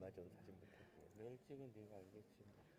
얼마 전 사진 못했고. 내일 찍은 네가 알겠지.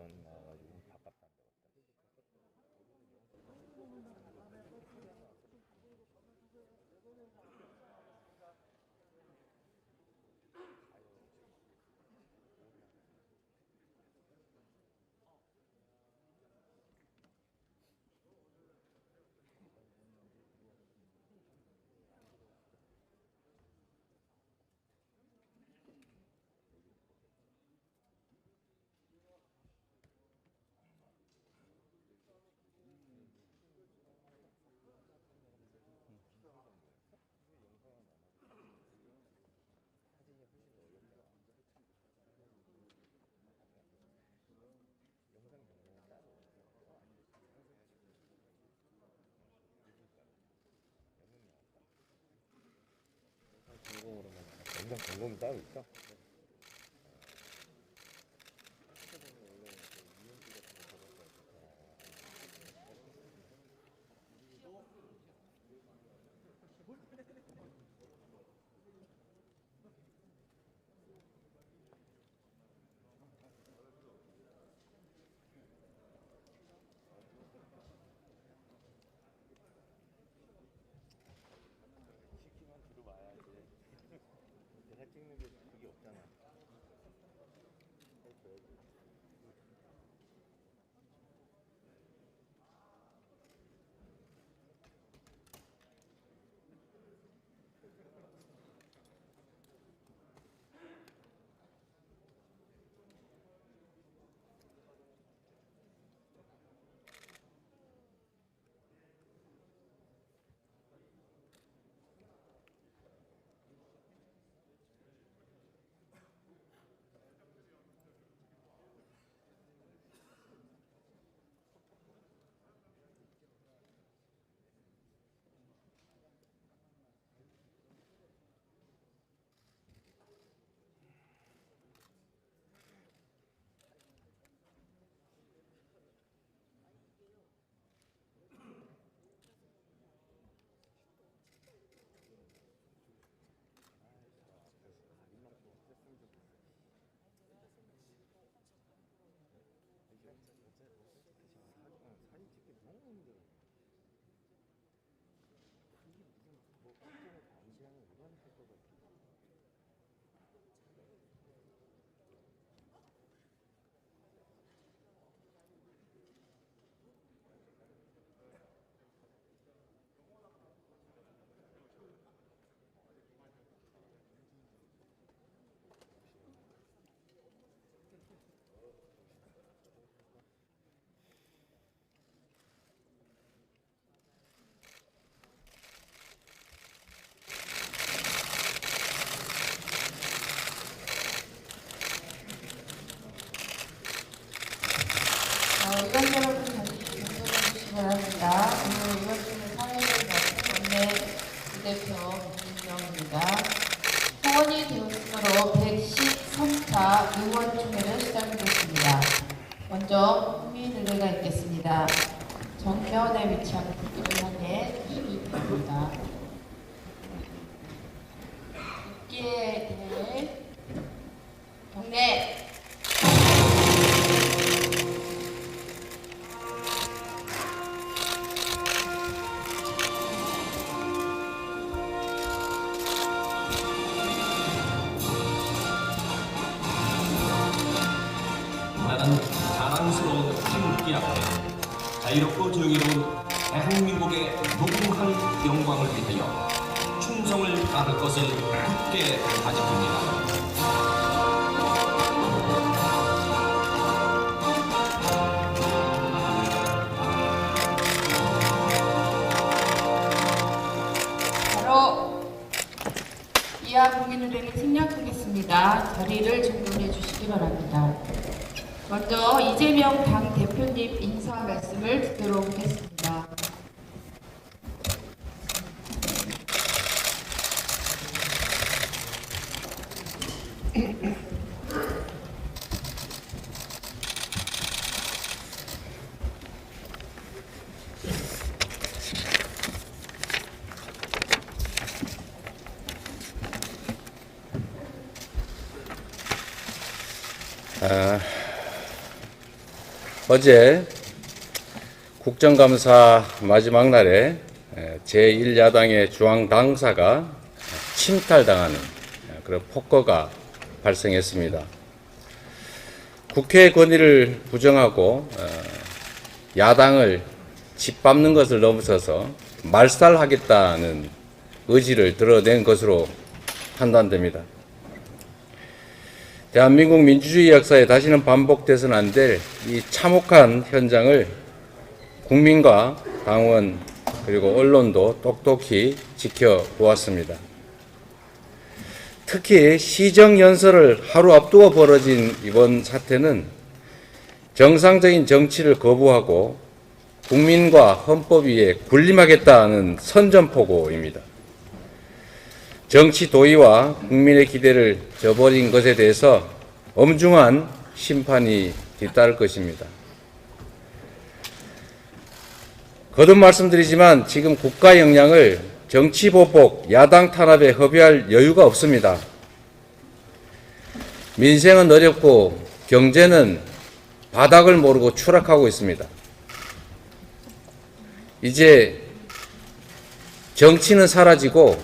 fun, uh, like 그냥 전공이 따로 있어? 정의로운 대한민국의 무궁한 영광을 위하여 충성을 다할 것을 굳게 다짐합니다. 바로 이하 국민의례를 생략하겠습니다. 자리를 정돈해 주시기 바랍니다. 먼저 이재명 당 대표님 인사 말씀 을 듣도록 하겠습니다. 아, 어제 국정감사 마지막 날에 제1야당의 중앙당사가 침탈당하는 그런 폭거가 발생했습니다. 국회의 권위를 부정하고 어, 야당을 짓밟는 것을 넘어서서 말살하겠다는 의지를 드러낸 것으로 판단됩니다. 대한민국 민주주의 역사에 다시는 반복돼서는 안 될 이 참혹한 현장을 국민과 당원 그리고 언론도 똑똑히 지켜보았습니다. 특히 시정 연설을 하루 앞두고 벌어진 이번 사태는 정상적인 정치를 거부하고 국민과 헌법 위에 군림하겠다는 선전포고입니다. 정치 도의와 국민의 기대를 저버린 것에 대해서 엄중한 심판이 뒤따를 것입니다. 거듭 말씀드리지만 지금 국가 역량을 정치 보복, 야당 탄압에 허비할 여유가 없습니다. 민생은 어렵고 경제는 바닥을 모르고 추락하고 있습니다. 이제 정치는 사라지고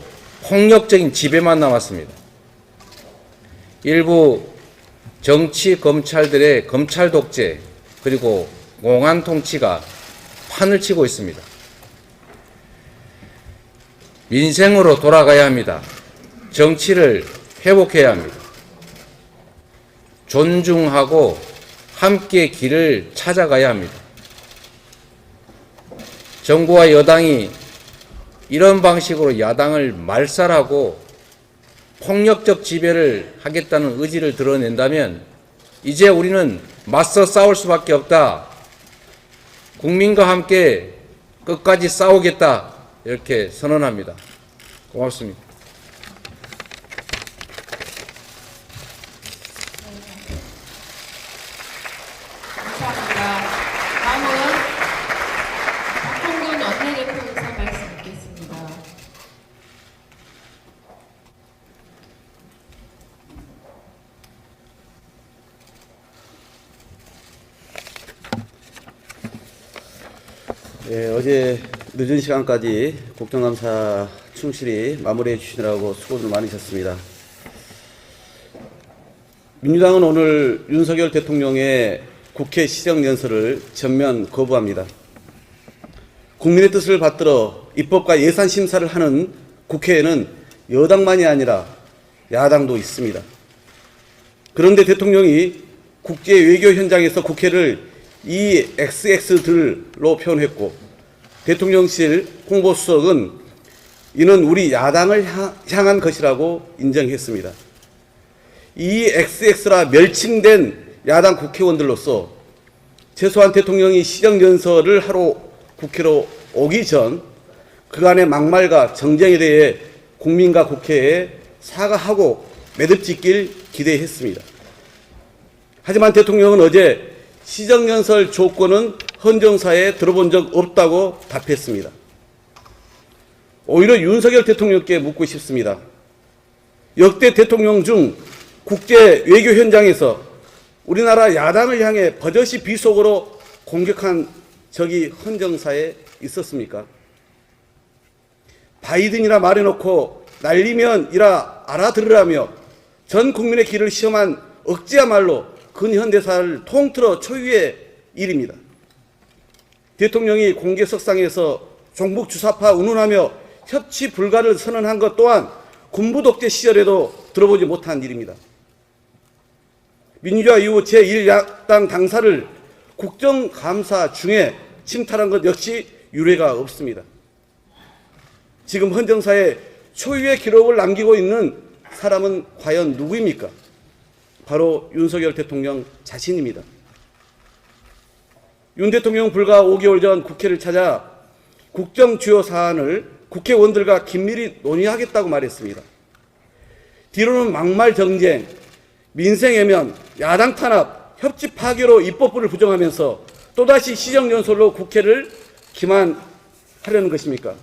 폭력적인 지배만 남았습니다. 일부 정치 검찰들의 검찰 독재 그리고 공안 통치가 판을 치고 있습니다. 민생으로 돌아가야 합니다. 정치를 회복해야 합니다. 존중하고 함께 길을 찾아가야 합니다. 정부와 여당이 이런 방식으로 야당을 말살하고 폭력적 지배를 하겠다는 의지를 드러낸다면 이제 우리는 맞서 싸울 수밖에 없다. 국민과 함께 끝까지 싸우겠다. 이렇게 선언합니다. 고맙습니다. 다음은 박홍근 원내대표 인사 말씀 듣겠습니다. 예, 어제 늦은 시간까지 국정감사 충실히 마무리해 주시느라고 수고들 많으셨습니다. 민주당은 오늘 윤석열 대통령의 국회 시정연설을 전면 거부합니다. 국민의 뜻을 받들어 입법과 예산 심사를 하는 국회에는 여당만이 아니라 야당도 있습니다. 그런데 대통령이 국제 외교 현장에서 국회를 이 XX들로 표현했고 대통령실 홍보수석은 이는 우리 야당을 향- 향한 것이라고 인정했습니다. 이 XX라 멸칭된 야당 국회의원들로서 최소한 대통령이 시정연설을 하러 국회로 오기 전 그간의 막말과 정쟁에 대해 국민과 국회에 사과하고 매듭짓길 기대했습니다. 하지만 대통령은 어제 시정연설 조건은 헌정사에 들어본 적 없다고 답했습니다. 오히려 윤석열 대통령께 묻고 싶습니다. 역대 대통령 중 국제 외교 현장에서 우리나라 야당을 향해 버젓이 비속어로 공격한 적이 헌정사에 있었습니까? 바이든이라 말해놓고 날리면 이라 알아들으라며 전 국민의 길을 시험한 억지야말로 근현대사를 통틀어 초유의 일입니다. 대통령이 공개석상에서 종북 주사파 운운하며 협치 불가를 선언한 것 또한 군부 독재 시절에도 들어보지 못한 일입니다. 민주화 이후 제1야당 당사를 국정감사 중에 침탈한 것 역시 유례가 없습니다. 지금 헌정사에 초유의 기록을 남기고 있는 사람은 과연 누구입니까? 바로 윤석열 대통령 자신입니다. 윤 대통령 불과 5개월 전 국회를 찾아 국정 주요 사안을 국회의원들과 긴밀히 논의하겠다고 말했습니다. 뒤로는 막말 정쟁, 민생 애면, 야당 탄압, 협치 파괴로 입법부를 부정하면서 또다시 시정연설로 국회를 기만하려는 것입니까?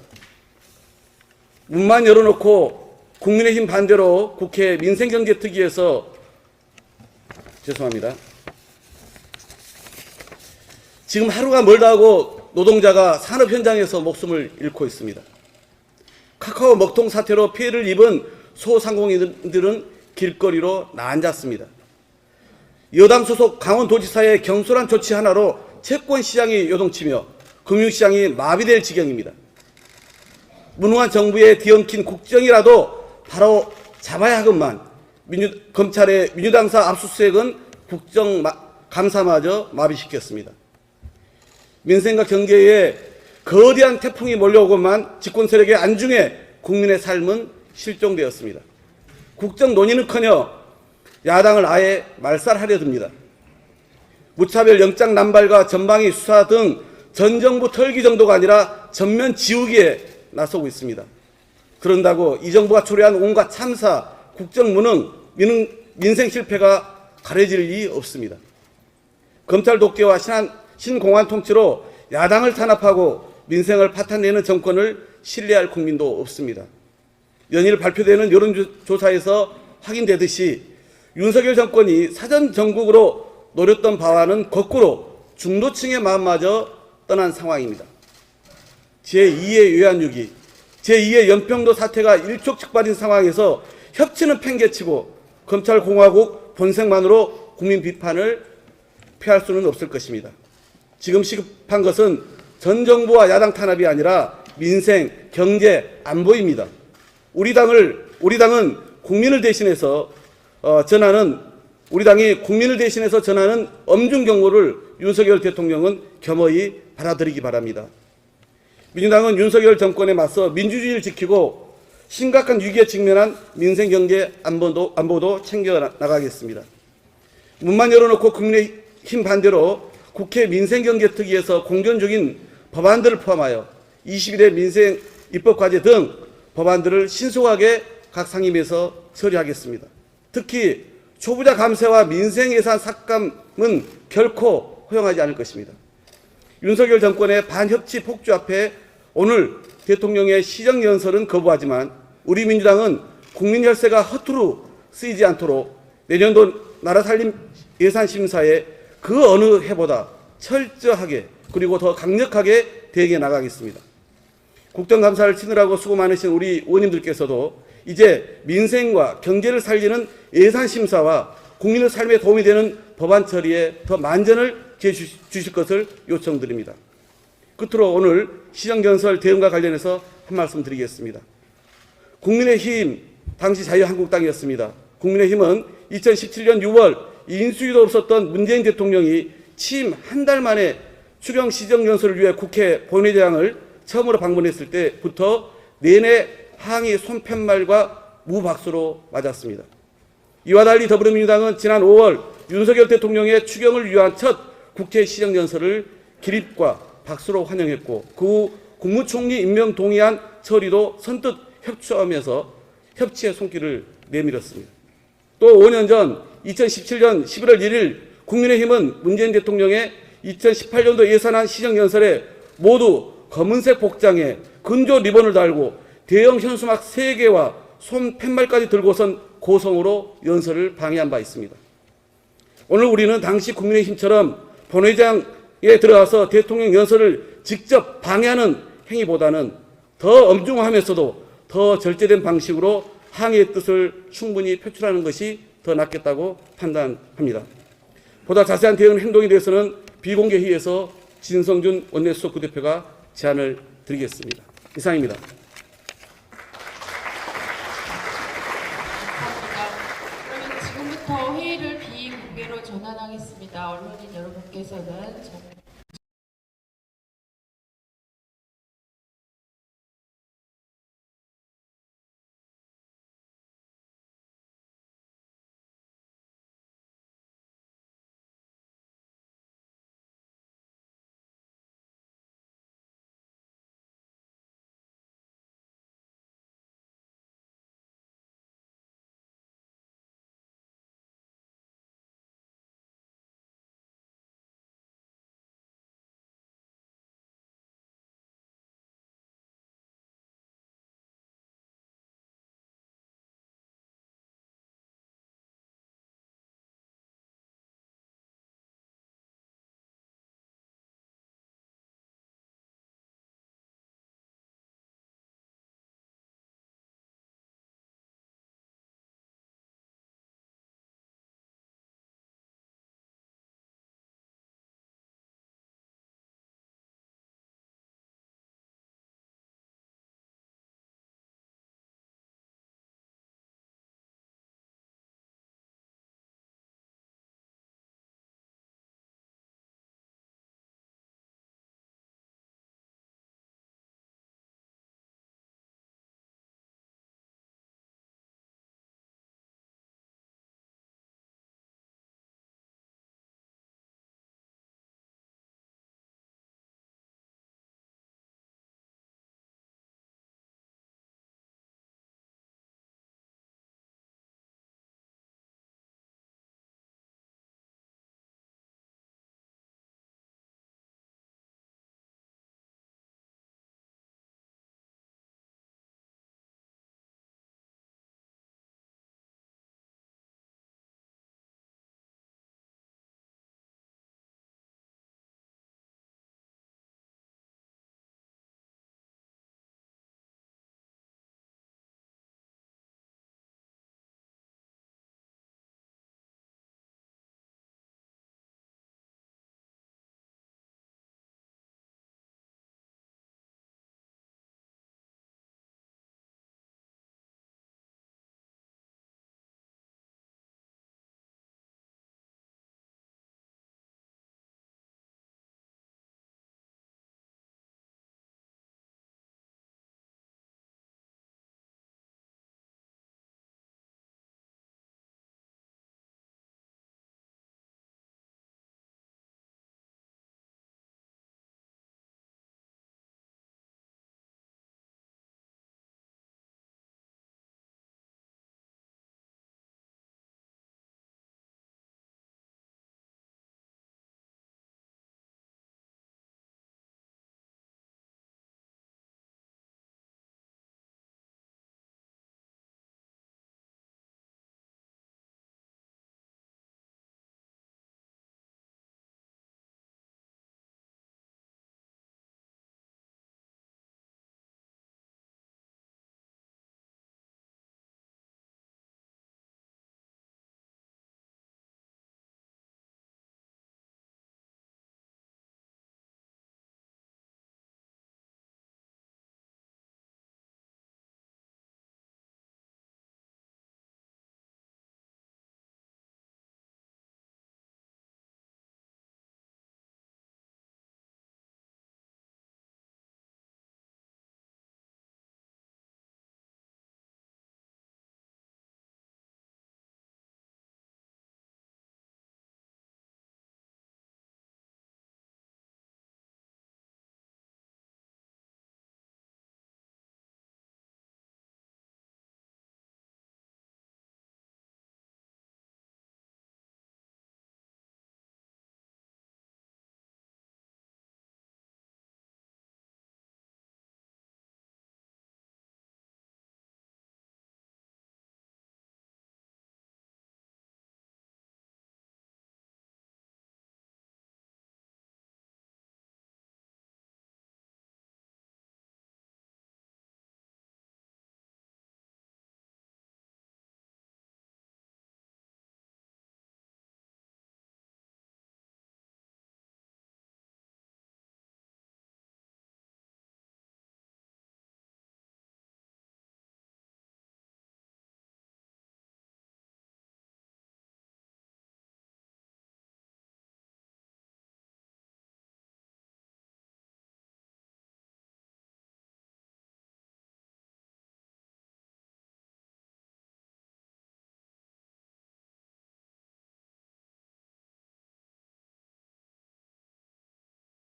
문만 열어놓고 국민의힘 반대로 국회 민생경제특위에서 죄송합니다. 지금 하루가 멀다 하고 노동자가 산업 현장에서 목숨을 잃고 있습니다. 카카오 먹통 사태로 피해를 입은 소상공인들은 길거리로 나앉았습니다. 여당 소속 강원도지사의 경솔한 조치 하나로 채권 시장이 요동치며 금융시장이 마비될 지경입니다. 무능한 정부의 뒤엉킨 국정이라도 바로 잡아야 하건만 민주, 검찰의 민주당사 압수수색은 국정 마- 감사마저 마비시켰습니다. 민생과 경제에 거대한 태풍이 몰려오고만 집권 세력의 안중에 국민의 삶은 실종되었습니다. 국정 논의는커녕 야당을 아예 말살하려 듭니다. 무차별 영장 남발과 전방위 수사 등 전 정부 털기 정도가 아니라 전면 지우기에 나서고 있습니다. 그런다고 이 정부가 초래한 온갖 참사, 국정 무능, 민생 실패가 가려질 리 없습니다. 검찰 독재와 신한, 신공안 통치로 야당을 탄압하고 민생을 파탄내는 정권을 신뢰할 국민도 없습니다. 연일 발표되는 여론조사에서 확인되듯이 윤석열 정권이 사전 전국으로 노렸던 바와는 거꾸로 중도층의 마음마저 떠난 상황입니다. 제2의 외환위기, 제2의 연평도 사태가 일촉즉발인 상황에서 협치는 팽개치고 검찰공화국 본색만으로 국민 비판을 피할 수는 없을 것입니다. 지금 시급한 것은 전 정부와 야당 탄압이 아니라 민생, 경제, 안보입니다. 우리 당을 우리 당은 국민을 대신해서 어, 전하는 우리 당이 국민을 대신해서 전하는 엄중 경고를 윤석열 대통령은 겸허히 받아들이기 바랍니다. 민주당은 윤석열 정권에 맞서 민주주의를 지키고 심각한 위기에 직면한 민생 경제 안보도, 안보도 챙겨 나가겠습니다. 문만 열어놓고 국민의 힘 반대로 국회 민생경제특위에서 공전 중인 법안들을 포함하여 21대 민생 입법과제 등 법안들을 신속하게 각 상임위에서 처리하겠습니다. 특히 초부자 감세와 민생 예산 삭감은 결코 허용하지 않을 것입니다. 윤석열 정권의 반협치 폭주 앞에 오늘 대통령의 시정 연설은 거부하지만 우리 민주당은 국민 혈세가 허투루 쓰이지 않도록 내년도 나라 살림 예산 심사에 그 어느 해보다 철저하게 그리고 더 강력하게 대응해 나가겠습니다. 국정감사를 치느라고 수고 많으신 우리 의원님들께서도 이제 민생과 경제를 살리는 예산 심사와 국민의 삶에 도움이 되는 법안 처리에 더 만전을 주실 것을 요청드립니다. 끝으로 오늘 시정연설 대응과 관련해서 한 말씀 드리겠습니다. 국민의힘 당시 자유한국당이었습니다. 국민의힘은 2017년 6월 인수위도 없었던 문재인 대통령이 취임 한 달 만에 추경 시정연설을 위해 국회 본회의장을 처음으로 방문했을 때부터 내내 항의 손팻말과 무박수로 맞았습니다. 이와 달리 더불어민주당은 지난 5월 윤석열 대통령의 추경을 위한 첫 국회 시정연설을 기립과 박수로 환영했고 그 후 국무총리 임명 동의안 처리도 선뜻 협조하면서 협치의 손길을 내밀었습니다. 또 5년 전 2017년 11월 1일 국민의힘은 문재인 대통령의 2018년도 예산안 시정연설에 모두 검은색 복장에 근조 리본을 달고 대형 현수막 3개와 손 팻말까지 들고선 고성으로 연설을 방해한 바 있습니다. 오늘 우리는 당시 국민의힘처럼 본회의장에 들어가서 대통령 연설을 직접 방해하는 행위보다는 더 엄중하면서도 더 절제된 방식으로 항의의 뜻을 충분히 표출하는 것이 더 낫겠다고 판단합니다. 보다 자세한 대응 행동에 대해서는 비공개 회의에서 진성준 원내수석 부대표가 제안을 드리겠습니다. 이상입니다. 그러면 지금부터 회의를 비공개로 전환하겠습니다. 언론인 여러분께서는 정-